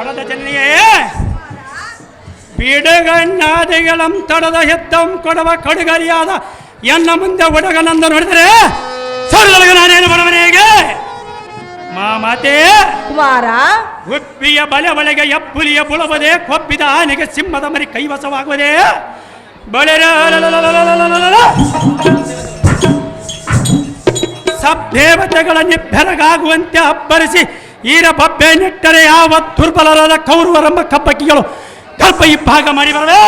ಪಡದ ಜನನಿಯೇ ಬಿಡುಗಣ್ಣಾದಿಗಳಂ ತಡದ ಹೆತ್ತಂ ಕೊಡವ ಕಡುಗರಿಯಾದ ಎನ್ನ ಮುಂದೆ ಒಡಗನಂದ ನೋಡಿದರೆ ಸೊಲ್ಲಗ ನಾನೇನು ಬಡವನೆಗೆ ಮಾ ಮಾತೆ ಕುಮಾರ. ಉಪ್ಪಿಯ ಬಲೆ ಬಳೆಗೆ ಎಪ್ಪುಲಿಯ ಬುಳವದೆ ಕೊಬ್ಬಿದ ಆನೆಗೆ ಸಿಂಹದ ಮರಿ ಕೈವಸವಾಗುವುದೇ ಬಳೆರ ಸಬ್ದೇವತೆಗಳ ನಿಬ್ಬೆರಗಾಗುವಂತೆ ಅಬ್ಬರಿಸಿ ಈರ ಬಬ್ಬೆ ನೆಟ್ಟರೆ ಯಾವ ದುರ್ಬಲರಾದ ಕೌರವರೆಂಬ ಕಬ್ಬಕ್ಕಿಗಳು? ಕಲ್ಪ ಇಬ್ಬಾಗ ಮಾಡಿ ಬರವೆ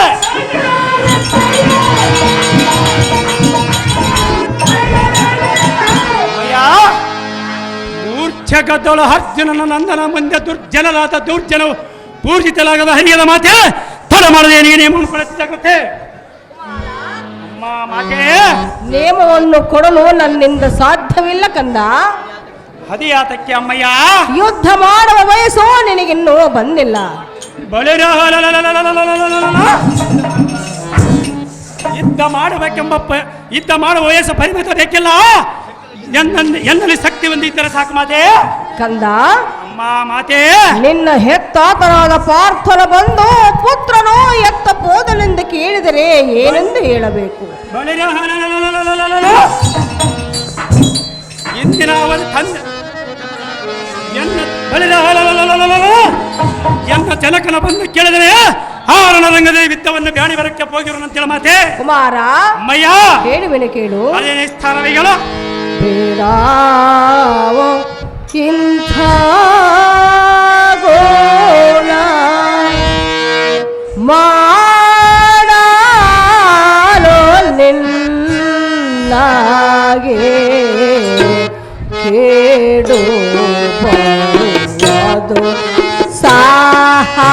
ಮೂರ್ಛಗದ್ದಳು ಅರ್ಜುನ ಅರ್ಜುನನ ನಂದನ ಮುಂದೆ ದುರ್ಜನರಾದ ದುರ್ಜನವು ಪೂರ್ಜಿತಲಾಗದ ಹರಿಯದ ಮಾತೆ, ತಡ ಮಾಡದೆ ನೀನೇ ಮುಂದೆ ಮಾತೆ. ನೇಮವನ್ನು ಕೊಡಲು ನನ್ನಿಂದ ಸಾಧ್ಯವಿಲ್ಲ ಕಂದ. ಹದಿಯಾತಕ್ಕೆ ಅಮ್ಮಯ್ಯ. ಯುದ್ಧ ಮಾಡುವ ವಯಸ್ಸು ನಿನಗಿನ್ನೂ ಬಂದಿಲ್ಲ. ಬಳಿರ ಯುದ್ಧ ಮಾಡಬೇಕೆಂಬ ಯುದ್ಧ ಮಾಡುವ ವಯಸ್ಸು ಪರಿಮಿತ ಬೇಕಿಲ್ಲ. ಎಲ್ಲಲ್ಲಿ ಎನ್ನಲ್ಲಿ ಶಕ್ತಿ ಹೊಂದಿದ್ದರೆ ಸಾಕು ಮಾತೆ. ಕಂದ ಅಮ್ಮ ಮಾತೆ. ನಿನ್ನ ಹೆತ್ತಾತನಾದ ಪಾರ್ಥನ ಬಂದು ಪುತ್ರನು ಎತ್ತ ಪೋದನೆಂದು ಕೇಳಿದರೆ ಏನೆಂದು ಹೇಳಬೇಕು? ಇಂದಿನ ಅವರ ತಂದೆ ಎನ್ನ ಬಳಿರ ಎನ್ನ ಜನಕನ ಬಂದು ಕೇಳಿದರೆ ಆರಣ ರಂಗದೇ ವಿತ್ತವನ್ನು ಬ್ಯಾಣಿ ಬರಕ್ಕೆ ಹೋಗಿರೋನಂತೇಳ ಮಾತೆ. ಕುಮಾರ ಅಮ್ಮಯ್ಯ ಹೇಳುವೆನು ಕೇಳು. ಅದೇನೇ ಸ್ಥಾನವಿಗಳು ಬೇಡಾವೋ ಇಂಥ ಗೋಣ ಮಾಡಲು ನಿನ್ನಾಗೆ. ಕೇಡು ಸಾಹಾ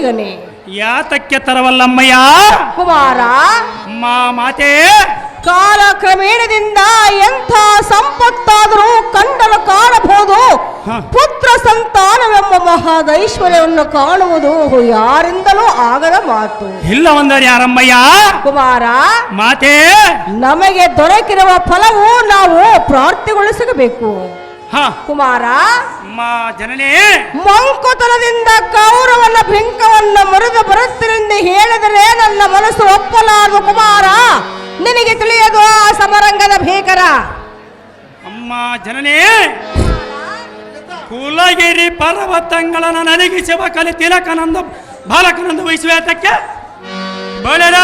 ಬೇಗನೆ. ಯಾತಕ್ಕೆ ತರವಲ್ಲಮ್ಮಯ್ಯ? ಕುಮಾರ. ಮಾ ಮಾತೆ. ಕಾಲ ಕ್ರಮೇಣದಿಂದ ಎಂಥ ಸಂಪತ್ತಾದರೂ ಕಂಡಲು ಕಾಣಬಹುದು. ಪುತ್ರ ಸಂತಾನವೆಂಬ ಮಹಾದೈಶ್ವರ್ಯವನ್ನು ಕಾಣುವುದು ಯಾರಿಂದಲೂ ಆಗದ ಮಾತು. ಇಲ್ಲವಂದರೆ ಯಾರಮ್ಮಯ್ಯ? ಕುಮಾರ. ಮಾತೆ. ನಮಗೆ ದೊರಕಿರುವ ಫಲವು ನಾವು ಪ್ರಾರ್ಥಿಗೊಳಿಸಬೇಕು ಕುಮಾರ ಜನನೇ ಜನನಿ. ಮಂಕುತನದಿಂದ ಕೌರವನ ಭಿಂಕವನ್ನು ಮುರಿದು ಬರುತ್ತಿರೆಂದು ಹೇಳಿದರೆ ನನ್ನ ಮನಸ್ಸು ಒಪ್ಪಲಾರದು ಕುಮಾರ. ನಿನಗೆ ತಿಳಿಯದು ಆ ಸಮರಂಗದ ಭೀಕರ. ಅಮ್ಮ ಜನನೇ ಕುಲಗಿರಿ ಪರ್ವತಂಗಳನ ನನಗೆ ಶಿವ ಕಲಿ ತಿಲಕನಂದ ಬಾಲಕನಂದ ವಹಿಸುವೇತಕ್ಕೆ ಬಳೆರ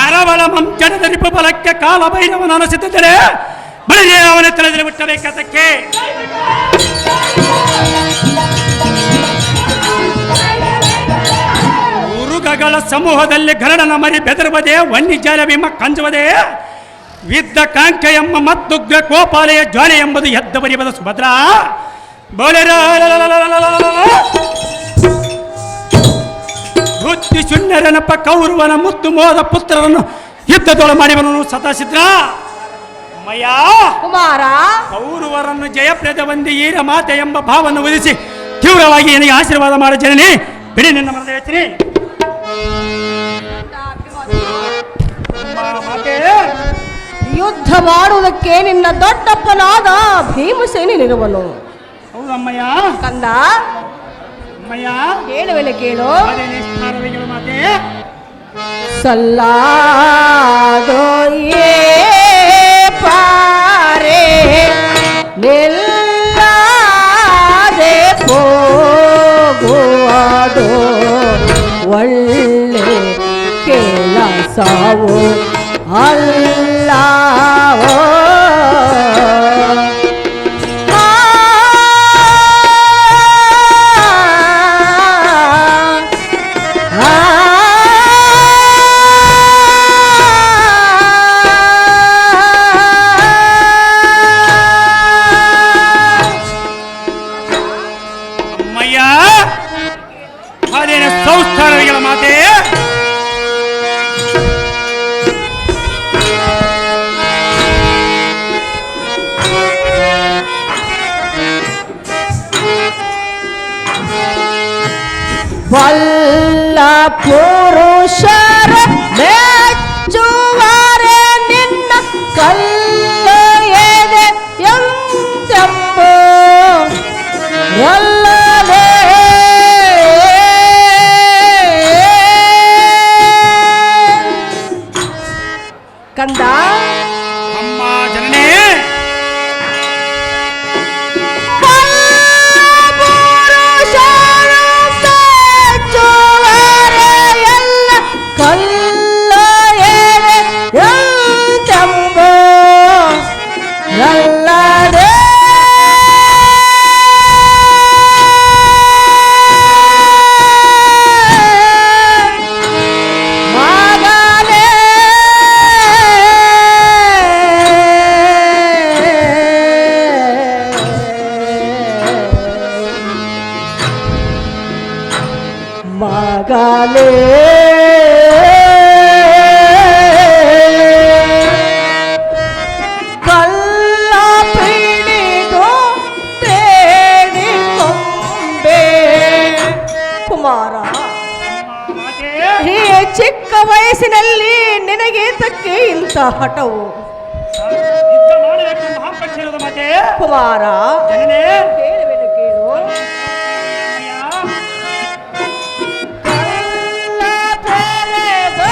ಕರವಳ ಮಂಜನದ ರಿಪುಬಲಕ್ಕೆ ಕಾಲ ಭೈರವನ ಅನಿಸುತ್ತಿದ್ದರೆ ಬಳಿಗೆ ಅವನ ತಲೆದರೆ ಬಿಟ್ಟಬೇಕಾದಕ್ಕೆ ಮುರುಗಗಳ ಸಮೂಹದಲ್ಲಿ ಗರಡನ ಮರಿ ಬೆದರುವುದೇ ವನ್ಯಜಾಲ ಭೀಮ ಕಂಜುವುದೇ. ವಿದ್ದ ಕಾಂಕ ಎಂಬ ಮತ್ತುಗ್ರ ಕೋಪಾಲಯ ಜ್ವಾಲೆ ಎಂಬುದು ಎದ್ದ ಬರಿಬದ ಸುಭದ್ರಾ. ಬೋಲೆರ ಬುದ್ಧಿ ಶೂನ್ಯರನಪ್ಪ ಕೌರವನ ಮುತ್ತು ಮೋದ ಪುತ್ರರನ್ನು ಯುದ್ಧದೊಳ ಮಾಡಿವನು ಸತಾಸಿದ್ರ ಕುಮಾರ! ಕೌರವರನ್ನು ಜಯಪ್ರದ ಬಂದಿ ಈರ ಮಾತೆ ಎಂಬ ಭಾವವನ್ನು ಉದಿಸಿ ತೀವ್ರವಾಗಿ ನನಗೆ ಆಶೀರ್ವಾದ ಮಾಡ ಜನನಿ. ಬಿಡಿ ನಿನ್ನ ಮರದ ಹೇಳ್ತೀನಿ ಯುದ್ಧ ಮಾಡುವುದಕ್ಕೆ ನಿನ್ನ ದೊಡ್ಡಪ್ಪನಾದ ಭೀಮಸೇನಿರುವನು ಹೌದಮ್ಮಯ್ಯ. ಕಂದ! ಅಮ್ಮಯ್ಯ ಕೇಳುವೆಲೆ ಕೇಳು. சல்லாதோ ஏ பாரே நில்லாதே போகுவாதோ. வள்ளே கேலாசாவோ அல்லாவோ. Yeah. ನಿನಗೆ ತಕ್ಕೆ ಇಂಥ ಹಠವು ಯುದ್ಧ ಮಾಡಬೇಕು ಮಹಾಪಕ್ಷರದ ಮಾತೆ ಕುಮಾರ ಜನನೇ ಕೇಳುವೆನು ಕೇಳು ಅಮ್ಮಯ್ಯ, ಕಲ್ಲ ತೆರೆದು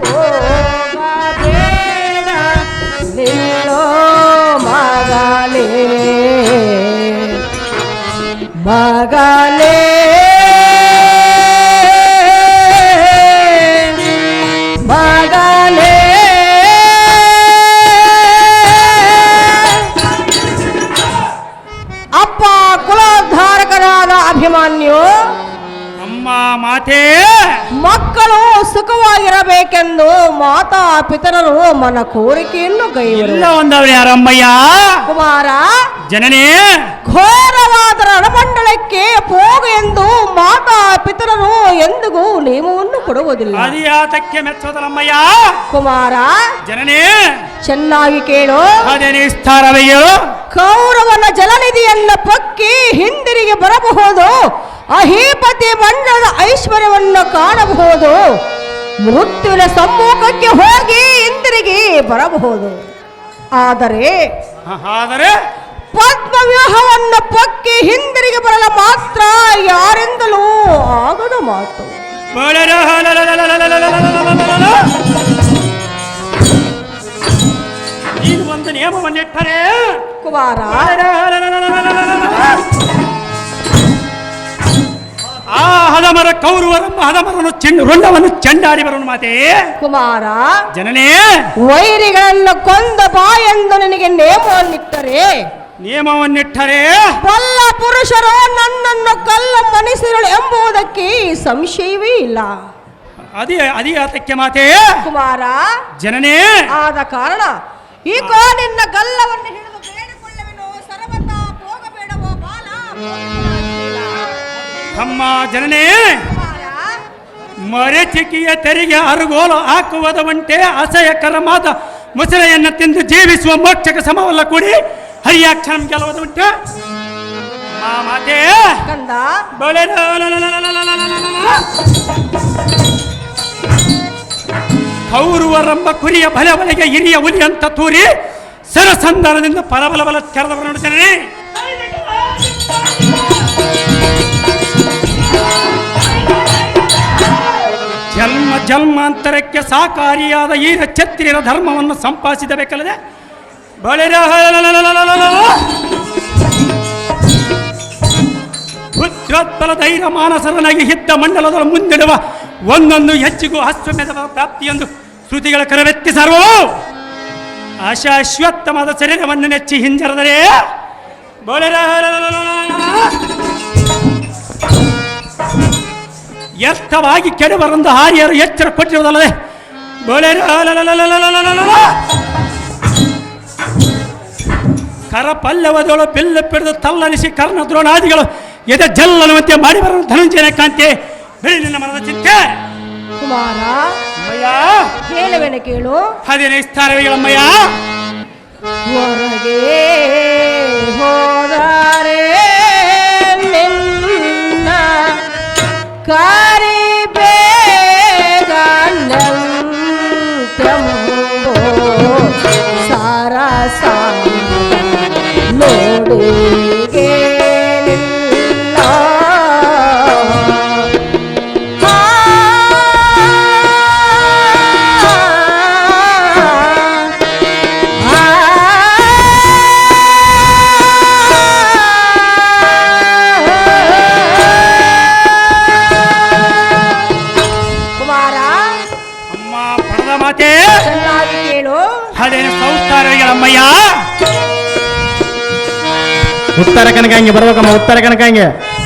ಹೋಗಬೇಡ ನಿಲ್ಲೋ ಮಗಲೇ ಮಗಲೇ ಮಗಲೇ ಅಭಿಮಾನ್ಯು ಅಮ್ಮ ಮಾತೆ ಮಕ್ಕಳು ಸುಖವಾಗಿರಬೇಕೆಂದು ಮಾತಾ ಪಿತರರು ಮನ ಕೋರಿಕೆಯನ್ನು ಒಂದವ್ರು ಯಾರಮ್ಮಯ್ಯ? ಕುಮಾರ ಜನನೇ? ಘೋರವಾದ ರಣಮಂಡಲಕ್ಕೆ ಹೋಗು ಎಂದು ಮಾತಾ ಪಿತರರು ಎಂದಿಗೂ ನಿಯಮವನ್ನು ಕೊಡುವುದಿಲ್ಲ. ಅದಿಯಾತಕ್ಕೆ ಮೆಚ್ಚೋದಲ್ಲಮ್ಮಯ್ಯ ಕುಮಾರ ಜನನೇ? ಚೆನ್ನಾಗಿ ಕೇಳು. ಸ್ಥಾನವೆಯೋ ಕೌರವನ ಜಲನಿಧಿಯನ್ನು ಪಕ್ಕಿ ಹಿಂದಿರುಗಿ ಬರಬಹುದು. ಅಹೀಪತಿ ಮಂಡಲದ ಐಶ್ವರ್ಯವನ್ನು ಕಾಣಬಹುದು. ಮೃತ್ಯುವಿನ ಸಮ್ಮುಖಕ್ಕೆ ಹೋಗಿ ಹಿಂದಿರುಗಿ ಬರಬಹುದು. ಆದರೆ ಆದರೆ ಪದ್ಮವ್ಯೂಹವನ್ನು ಪಕ್ಕಿ ಹಿಂದಿರುಗಿ ಬರಲು ಮಾತ್ರ ಯಾರಿಂದಲೂ ಆಗದ ಮಾತು. ಒಂದು ನಿಯಮವನ್ನಿಟ್ಟರೆ ಕುಮಾರ. ಆ ಹದಮರ ಕೌರವರಮ್ಮ ಹದಮರನ್ನು ಚೆಂಡು ರುಂಡವನ್ನು ಚೆಂಡಾಡಿ ಬರೋನು ಮಾತೆ. ಕುಮಾರ ಜನನೇ ವೈರಿಗಳನ್ನು ಕೊಂದ ಬಾ ಎಂದು ನಿನಗೆ ನೇಮವನ್ನಿಟ್ಟರೆ? ನಿಯಮವನ್ನಿಟ್ಟರೆ ಬಲ್ಲ ಪುರುಷರು ನನ್ನನ್ನು ಕಲ್ಲ ಮನಿಸಿರಳು ಎಂಬುದಕ್ಕೆ ಸಂಶಯವೇ ಇಲ್ಲ. ಅದೇ ಅದಿಯಾತಕ್ಕೆ ಮಾತೆ. ಕುಮಾರ ಜನನೇ ಆದ ಕಾರಣ ಈಗ ನಿನ್ನ ಗಲ್ಲವನ್ನು ಹಿಡಿದು ಬೇಡಿಕೊಳ್ಳುವೆನೋ. ಸರ್ವತಾ ಹೋಗಬೇಡವೋ ಬಾಲ. ಅಮ್ಮ ಜನನೇ ಮರೆಚಿಕಿಯ ತೆರಿಗೆ ಅರುಗೋಲು ಹಾಕುವುದ ಒಂಟೆ ಅಸಹ್ಯಕರಮಾದ ಮುಸರೆಯನ್ನು ತಿಂದು ಜೀವಿಸುವ ಮೋಕ್ಷಕ ಸಮವಲ್ಲ ಕೂಡಿ ಹರಿಯಾಕ್ಷರಂ ಗೆಲ್ಲುವುದ ಉಂಟೆ ಆ ಮಾತೆ ಕಂದ ಬೊಲೆರ ಕೌರುವರಂಬ ಕುರಿಯ ಬಲೆ ಬಲೆಗೆ ಹಿರಿಯ ಹುಲಿ ಅಂತ ತೂರಿ ಸರಸಂಧಾನದಿಂದ ಪರಬಲ ಬಲ ಕೆರೆದವರು ನೋಡ್ತೇನೆ ಜನ್ಮಾಂತರಕ್ಕೆ ಸಾಕಾರಿಯಾದ ಈ ಛತ್ರಿಯರ ಧರ್ಮವನ್ನು ಸಂಪಾದಿಸಬೇಕಲ್ಲದೆ ಬಳಿರ ಪುತ್ರೋತ್ಪಲ ಧೈರ್ಯ ಮಾನಸರನಾಗಿ ಹಿದ್ದ ಮಂಡಲದ ಮುಂದಿಡುವ ಒಂದೊಂದು ಹೆಚ್ಚಿಗೂ ಅಶ್ವಮೇಧದ ಪ್ರಾಪ್ತಿಯೊಂದು ಶ್ರುತಿಗಳ ಕರವೆತ್ತಿ ಸರ್ವೋ ಅಶಾಶ್ವತ್ತವಾದ ಶರೀರವನ್ನು ನೆಚ್ಚಿ ಹಿಂಜರದರೆ ಬೋಳೆರ ವ್ಯರ್ಥವಾಗಿ ಕೆಡಬರಂದು ಹಾರಿಯರು ಎಚ್ಚರ ಕೊಟ್ಟಿರುವುದಲ್ಲದೆ ಕರ ಕರಪಲ್ಲವದೊಳು ಬಿಲ್ಲು ಪಿಡಿದು ತಲ್ಲನಿಸಿ ಕರ್ಣ ದ್ರೋಣಾದಿಗಳು ಎದೆ ಜಲ್ಲನುವಂತೆ ಮಾಡಿ ಬರೋ ಧನಂಜಯ ಕಾಂತಿ. ಬೆಳಿ ನಿನ್ನ ಮನದ ಚಿಂತೆ ಕುಮಾರ ಹೇಳುವೆನು ಕೇಳು. ಹದಿನೈದು ಸ್ಥಾನಗಳಮ್ಮಯ್ಯ ಹೊರಗೆ ಹೋದಾರೆ ನಿನ್ನ ಕರಿಬೇಗಂತೆಂಬೋ ಉತ್ತರ ಕನಕಂಗೆ ಬರ್ಬೇಕಮ್ಮ ಉತ್ತರ ಕನಕಂಗೆ ವೀರ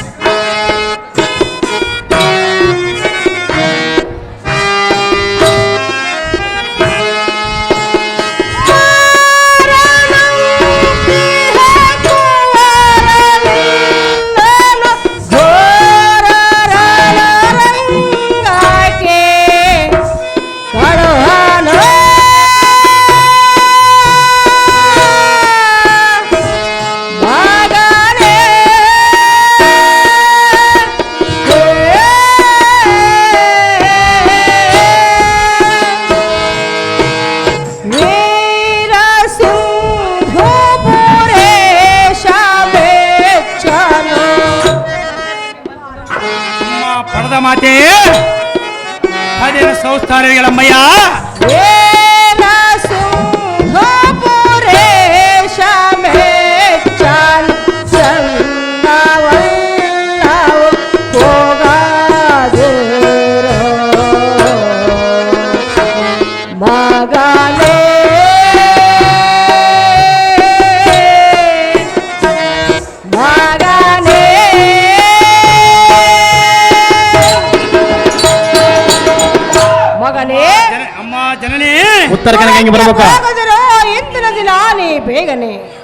ಹೋಗದಿರೋ ಇಂದಿನ ದಿನ ನೀ ಬೇಗನೆ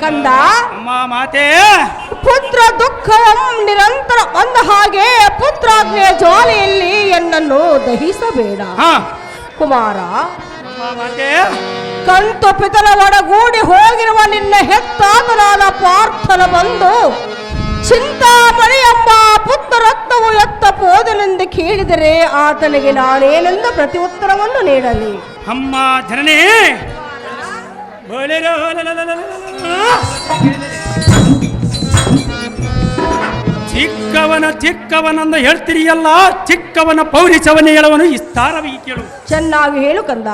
ಕಂದ. ಅಮ್ಮ ಮಾತೆ. ಪುತ್ರ ದುಃಖ ನಿರಂತರ ಅಂದ ಹಾಗೆ ಪುತ್ರ ಜೋಲಿಯಲ್ಲಿ ಎನ್ನನ್ನು ದಹಿಸಬೇಡ. ಹಾ. ಕುಮಾರ ಅಮ್ಮ ಮಾತೆ. ಕಂತು ಪಿತನ ಒಡಗೂಡಿ ಹೋಗಿರುವ ನಿನ್ನ ಹೆತ್ತಾತನಾದ ಪಾರ್ಥನ ಬಂದು ಚಿಂತಾಮಣಿ ಎಂಬ ಪುತ್ರರತ್ನವು ಎತ್ತ ಪೋದನೆಂದು ಕೇಳಿದರೆ ಆತನಿಗೆ ನಾನೇನೆಂದು ಪ್ರತಿ ಉತ್ತರವನ್ನು ನೀಡಲಿ. ಅಮ್ಮ ಜನನೇ ಚಿಕ್ಕವನ ಚಿಕ್ಕವನಂದು ಹೇಳ್ತಿರಿಯಲ್ಲ ಚಿಕ್ಕವನ ಪೌರಿಸವನ ಹೇಳುವನು ಇಸ್ತಾರವಿ ಕೇಳು. ಚೆನ್ನಾಗಿ ಹೇಳು ಕಂದ.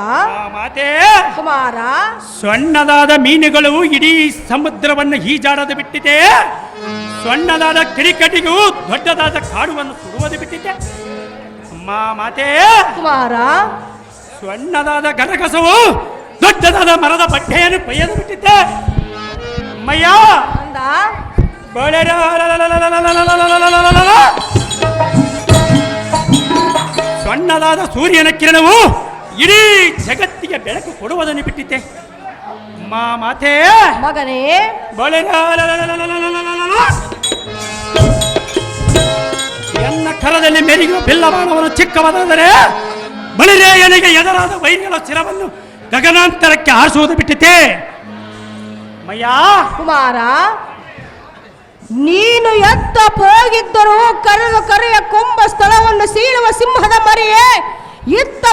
ಮಾತೆ. ಕುಮಾರ. ಸಣ್ಣದಾದ ಮೀನುಗಳು ಇಡೀ ಸಮುದ್ರವನ್ನು ಈಜಾಡದು ಬಿಟ್ಟಿದೆ. ಸಣ್ಣದಾದ ಕಿರಿಕಟಿಗೂ ದೊಡ್ಡದಾದ ಕಾಡುವನ್ನು ಸುಡುವುದು ಬಿಟ್ಟಿದೆ. ಅಮ್ಮ ಮಾತೆ. ಕುಮಾರ. ಸಣ್ಣದಾದ ಗರಗಸವು ದೊಡ್ಡದಾದ ಮರದ ಬಟ್ಟೆಯನ್ನು ಪೈಯದು ಬಿಟ್ಟಿದ್ದೆ. ಅಮ್ಮಯ್ಯ! ಸಣ್ಣದಾದ ಸೂರ್ಯನ ಕಿರಣವು ಇಡೀ ಜಗತ್ತಿಗೆ ಬೆಳಕು ಕೊಡುವುದನ್ನು ಬಿಟ್ಟಿದ್ದೆ ಮಾ ಮಾತೆ ಮಗನೇ ಬಳೆರ ಎನ್ನ ಕರದಲ್ಲಿ ಮೆರಿಯುವ ಬಿಲ್ಲವಾಣವನ್ನು ಚಿಕ್ಕವಾದರೆ ಬಳಿರೇಯನಿಗೆ ಎದುರಾದ ವೈರಿಗಳ ಶಿರವನ್ನು ಗಗನಾಂತರಕ್ಕೆ ಆರಿಸುವುದು ಬಿಟ್ಟಿತೆ ಮಯಾ ಕುಮಾರ, ನೀನು ಎತ್ತ ಹೋಗಿದ್ದರೂ ಕರೆದು ಕರೆಯ ಕೊಂಬ ಸ್ಥಳವನ್ನು ಸೀಳುವ ಸಿಂಹದ ಮರಿಯೇ, ಇತ್ತ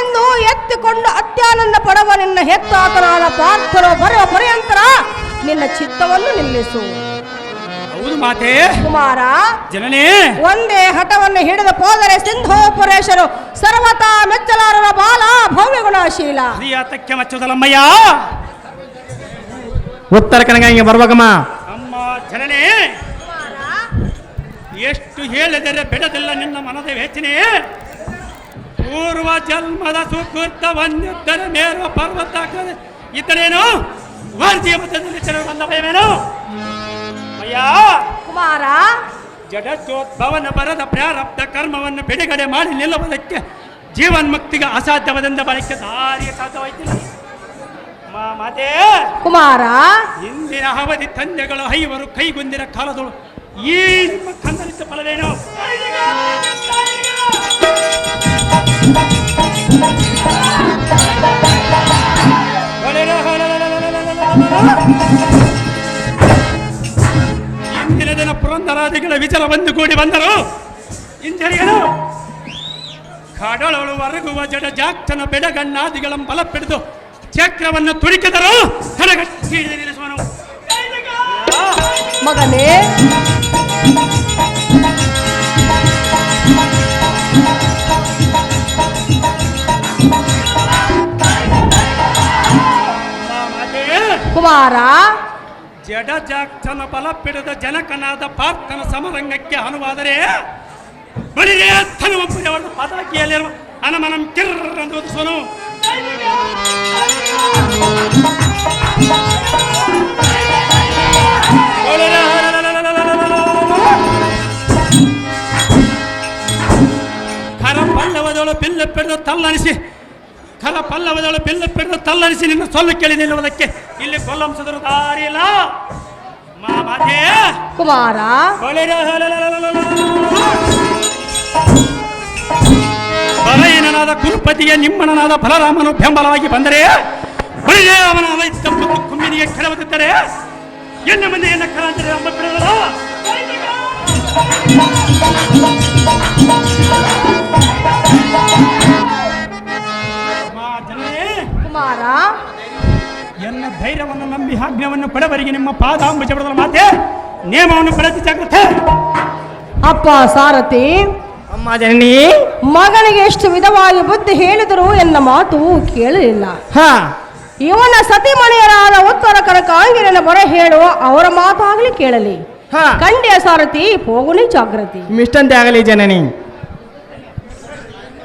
ಎಂದು ಎತ್ತಿಕೊಂಡು ಅತ್ಯಾನಂದ ಪಡವ ನಿನ್ನ ಹೆತ್ತಾತನಾದ ಪಾರ್ಥನು ಬರುವ ಪರ್ಯಂತರ ನಿನ್ನ ಚಿತ್ತವನ್ನು ನಿಲ್ಲಿಸು. ಹೌದು ಮಾತೆ? ಕುಮಾರ ಜನನೇ! ಒಂದೇ ಹಠವನ್ನು ಹಿಡಿದ ಹೋದರೆ ಸಿಂಧೋಪುರೇಶರು ಸರ್ವತಾ ಮೆಚ್ಚಲಾರರ ಬಾಲ ಭವ್ಯ ಗುಣಶೀಲ. ಪ್ರಿಯಾತಕ್ಕೆ ಮಚ್ಚುದಲ್ಲಮ್ಮಯ್ಯ ಉತ್ತರ ಕನಕಾಂಗಿ ಬರ್ಬೇಕಮ್ಮ ಅಮ್ಮ ಜನನೇ! ಎಷ್ಟು ಹೇಳಿದರೆ ಬಿಡದಿಲ್ಲ ನಿನ್ನ ಮನದ ವೇಚನೆ. ಪೂರ್ವ ಜನ್ಮದ ಸುಕೃತ ಒಂದಿದ್ದರೆ ಮೇರುವ ಪರ್ವತ ಇದ್ದರೇನು ವಾರ್ತಿಯ ಮತದಲ್ಲಿ ಬಂದ ಭಯವೇನು ಅಯ್ಯ ಕುಮಾರ. ಜಡಚೋದ್ಭವನ ಬರದ ಪ್ರಾರಬ್ಧ ಕರ್ಮವನ್ನು ಬಿಡುಗಡೆ ಮಾಡಿ ನಿಲ್ಲುವುದಕ್ಕೆ ಜೀವನ್ಮುಕ್ತಿಗೆ ಅಸಾಧ್ಯವಾದಂದ ಬಳಕೆ ದಾರಿಯ ಸಾಧ್ಯವಾಯ್ತಿಲ್ಲ ಮಾತೇ. ಕುಮಾರ. ಇಂದಿನ ಅವಧಿ ತಂದೆಗಳು ಐವರು ಕೈಗೊಂದಿರ ಕಾಲದಳು ಈ ನಿಮ್ಮ ಕಂದಲಿದ್ದ ಫಲವೇನು? ಪುರಂದರಾದಿಗಳ ವಿಚಲ ಒಂದು ಕೂಡಿ ಬಂದರು ಇಂಜರಿಯನು ಕಡಲೊಳು ಒರಗುವ ಜಡ ಜಾಕ್ತನ ಬೆಡಗಣ್ಣಾದಿಗಳ ಬಲ ಪಿಡಿದು ಚಕ್ರವನ್ನು ತುಡಿಕಿದರು ತಲೆಗಟ್ಟಿ ನಿಲ್ಲಿಸುವನು ಮಗನೇ ಮಾತೆ ಕುಮಾರ ಜಡ ಜಾಕ್ಷನ ಬಲ ಪಿಡಿದ ಜನಕನಾದ ಪಾರ್ಥನ ಸಮರಂಗಕ್ಕೆ ಅನುವಾದರೆ ಬಳಿರೇ ತನುವಂಪುರವನ್ನು ಪತಾಕಿಯಲ್ಲಿರುವ ಅನಮನಂ ಕಿರ್ರ ಎಂದು ಒದಿಸುವನು ಕರ ಪಲ್ಲವದೊಳು ಬಿಲ್ಲ ಪಿಡಿದು ತಲ್ಲಣಿಸಿ ಕರ ಪಲ್ಲವದೊಳು ಬಿಲ್ಲ ಪಿಡಿದು ತಲ್ಲಣಿಸಿ ನಿನ್ನ ಸೊಲ್ಲು ಕೇಳಿ ನಿಲ್ಲುವುದಕ್ಕೆ ಇಲ್ಲಿ ಕೊಲ್ಲಂಸದರು ದಾರಿ ಇಲ್ಲ ಮಾ ಮಾತೆ ಕುಮಾರ ಬಲಹೀನನಾದ ಕುರುಪತಿಗೆ ನಿಮ್ಮನನಾದ ಬಲರಾಮನು ಬೆಂಬಲವಾಗಿ ಬಂದರೆ ಬಳಿರೇ ಅವನಾದ ಇದ್ದ ಮತ್ತು ಕುಮ್ಮಿನಿಗೆ ಕೆಳವದಿದ್ದರೆ ಎನ್ನ ಮಂದಿ ಎನ್ನ ಕಲಾಂತರ ಎಂಬ ಬಿಡಲ್ಲ ಧೈರ್ಯವನ್ನು ಪಡವರಿಗೆ ನಿಮ್ಮ ಪಾದಾಂಬುಜ ಮಾತೆ ನಿಯಮವನ್ನು ಪಡೆದು ಜಾಗ್ರತೆ. ಅಪ್ಪ ಸಾರಥಿ ಅಮ್ಮ ಜನನಿ ಮಗನಿಗೆ ಎಷ್ಟು ವಿಧವಾಗಿ ಬುದ್ಧಿ ಹೇಳಿದರೂ ಎನ್ನ ಮಾತು ಕೇಳಲಿಲ್ಲ. ಹಾ. ಇವನ ಸತಿಮಣಿಯರಾದ ಉತ್ತರ ಕನಕಾಂಗಿರನ ಬರ ಹೇಳುವ ಅವರ ಮಾತಾಗಲಿ ಕೇಳಲಿ. ಹಾ. ಕಂಡ್ಯ ಸಾರಥಿ ಹೋಗುಲಿ ಜಾಗೃತಿ ಮಿಷ್ಟಂತೆ ಆಗಲಿ ಜನನಿ.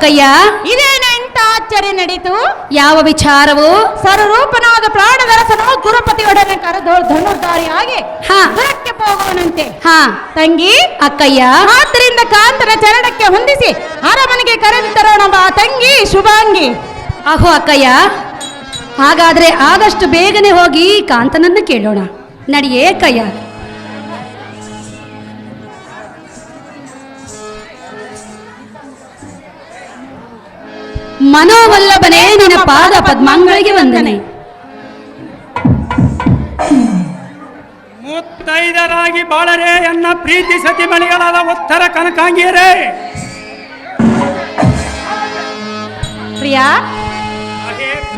ಅಕ್ಕಯ್ಯ ಇದೇನ ಇಂಥ ಆಶ್ಚರ್ಯ ನಡೀತು? ಯಾವ ವಿಚಾರವು? ಸರ್ವರೂಪನಾದ ಪ್ರಾಣದರಸನು ಗುರುಪತಿಯೊಡನೆ ಕರೆದು ಧನುರ್ಧಾರಿಯಾಗಿ ಹಾ. ದೂರಕ್ಕೆ ಹೋಗುವನಂತೆ. ಹಾ. ತಂಗಿ ಅಕ್ಕಯ್ಯ. ಆದ್ದರಿಂದ ಕಾಂತನ ಚರಣಕ್ಕೆ ಹೊಂದಿಸಿ ಅರಮನೆಗೆ ಕರೆದು ಬಾ ತಂಗಿ ಶುಭಾಂಗಿ. ಅಹೋ ಅಕ್ಕಯ್ಯ ಹಾಗಾದ್ರೆ ಆದಷ್ಟು ಬೇಗನೆ ಹೋಗಿ ಕಾಂತನನ್ನ ಕೇಳೋಣ. ನಡಿಯೇ ಅಕ್ಕಯ್ಯ. ಮನೋವಲ್ಲಭನೇ ನಿನ್ನ ಪಾದ ಪದ್ಮಾಂಗಳಿಗೆ ವಂದನೆ. ಮುತ್ತೈದರಾಗಿ ಬಾಳರೆ ಎನ್ನ ಪ್ರೀತಿ ಸತಿ ಮಣಿಗಳಾದ ಉತ್ತರ ಕನಕಾಂಗಿಯರೇ. ಪ್ರಿಯಾ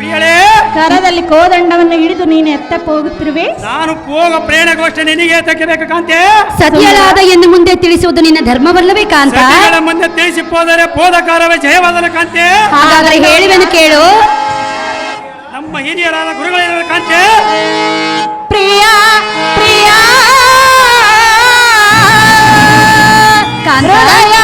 ಪ್ರಿಯಳೇ ಕರದಲ್ಲಿ ಕೋದಂಡವನ್ನು ಹಿಡಿದು ನೀನು ಎತ್ತಕ್ಕೆ ಹೋಗುತ್ತಿರುವೆ ನಾನು ಹೋಗ ಪ್ರೇರಣಗೋಷ್ಠಿ ನಿನಗೆ ತಕ್ಕಬೇಕು ಕಾಂತೆ ಸತ್ಯಳಾದ ಎಂದು ಮುಂದೆ ತಿಳಿಸುವುದು ನಿನ್ನ ಧರ್ಮವಲ್ಲವೇ ಕಾಂತ ಸತಿಗಳ ಮುಂದೆ ತಿಳಿಸಿ ಹೋದರೆ ಬೋಧಕಾರವೇ ಜಯವಾದನ ಕಾಂತೆ ಹಾಗಾದ್ರೆ ಹೇಳುವೆನು ಕೇಳು ನಮ್ಮ ಹಿರಿಯರಾದ ಗುರುಗಳಿರೋ ಕಾಂತೆ ಪ್ರಿಯಾ ಪ್ರಿಯಾ ಕಾಂತ ಹೃದಯ